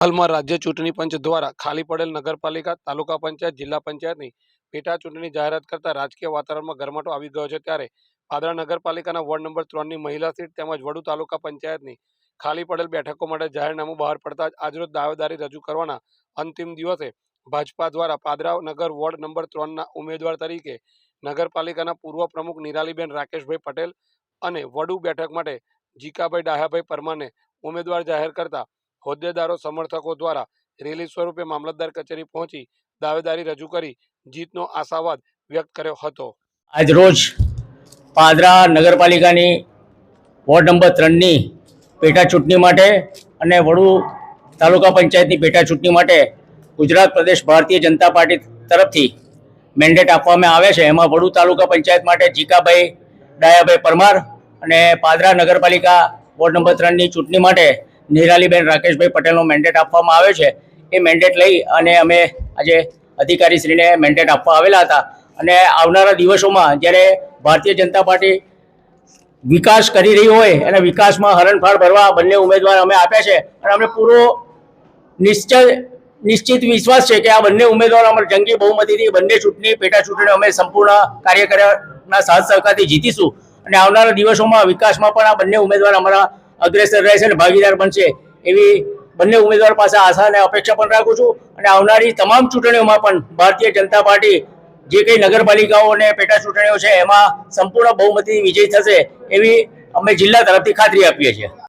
હાલમાં રાજ્ય ચૂંટણી પંચ દ્વારા ખાલી પડેલ નગરપાલિકા, તાલુકા પંચાયત, જિલ્લા પંચાયતની પેટા ચૂંટણી જાહેરાત કરતા રાજકીય વાતાવરણમાં ગરમાટો આવી ગયો છે. ત્યારે પાદરા નગરપાલિકાના વોર્ડ નંબર ત્રણની મહિલા સીટ તેમજ વડુ તાલુકા પંચાયતની ખાલી પડેલ બેઠકો માટે જાહેરનામું બહાર પડતા જ આજરોજ દાવેદારી રજૂ કરવાના અંતિમ દિવસે ભાજપા દ્વારા પાદરા નગર વોર્ડ નંબર ત્રણના ઉમેદવાર તરીકે નગરપાલિકાના પૂર્વ પ્રમુખ નિરાલીબેન રાકેશભાઈ પટેલ અને વડુ બેઠક માટે જીકાભાઈ ડાહ્યાભાઈ પરમારને ઉમેદવાર જાહેર કરતા હોદ્દેદારો સમર્થકો દ્વારા રેલી સ્વરૂપે મામલતદાર કચેરી પહોંચી દાવેદારી રજૂ કરી જીતનો આશાવાદ વ્યક્ત કર્યો હતો. આજ રોજ પાદરા નગરપાલિકાની વોર્ડ નંબર ત્રણની પેટા ચૂંટણી માટે અને વડુ તાલુકા પંચાયતની પેટા ચૂંટણી માટે ગુજરાત પ્રદેશ ભારતીય જનતા પાર્ટી તરફથી મેન્ડેટ આપવામાં આવે છે. એમાં વડુ તાલુકા પંચાયત માટે જીકાભાઈ, ડાયાભાઈ પરમાર અને પાદરા નગરપાલિકા વોર્ડ નંબર ત્રણની ચૂંટણી માટે નિરાલીબેન રાકેશભાઈ પટેલનો મેન્ડેટ આપવામાં આવ્યો છે. એ મેન્ડેટ લઈ અને અમે આજે અધિકારીશ્રીને મેન્ડેટ આપવા આવેલા હતા. અને આવનારા દિવસોમાં જ્યારે ભારતીય જનતા પાર્ટી વિકાસ કરી રહી હોય અને વિકાસમાં હરણફાળ ભરવા બંને ઉમેદવાર અમે આપ્યા છે અને અમને પૂરો નિશ્ચય, નિશ્ચિત વિશ્વાસ છે કે આ બંને ઉમેદવારો અમારે જંગી બહુમતીથી બંને ચૂંટણી, પેટા ચૂંટણી અમે સંપૂર્ણ કાર્યકરના સાથ સહકારથી જીતીશું. અને આવનારા દિવસોમાં વિકાસમાં પણ આ બંને ઉમેદવાર અમારા અગ્રેસર રહેશે અને ભાગીદાર બનશે એવી બંને ઉમેદવાર પાસે આશા અને અપેક્ષા પણ રાખું છું. અને આવનારી તમામ ચૂંટણીઓમાં પણ ભારતીય જનતા પાર્ટી જે કંઈ નગરપાલિકાઓ અને પેટા ચૂંટણીઓ છે, એમાં સંપૂર્ણ બહુમતી વિજય થશે એવી અમે જિલ્લા તરફથી ખાતરી આપીએ છીએ.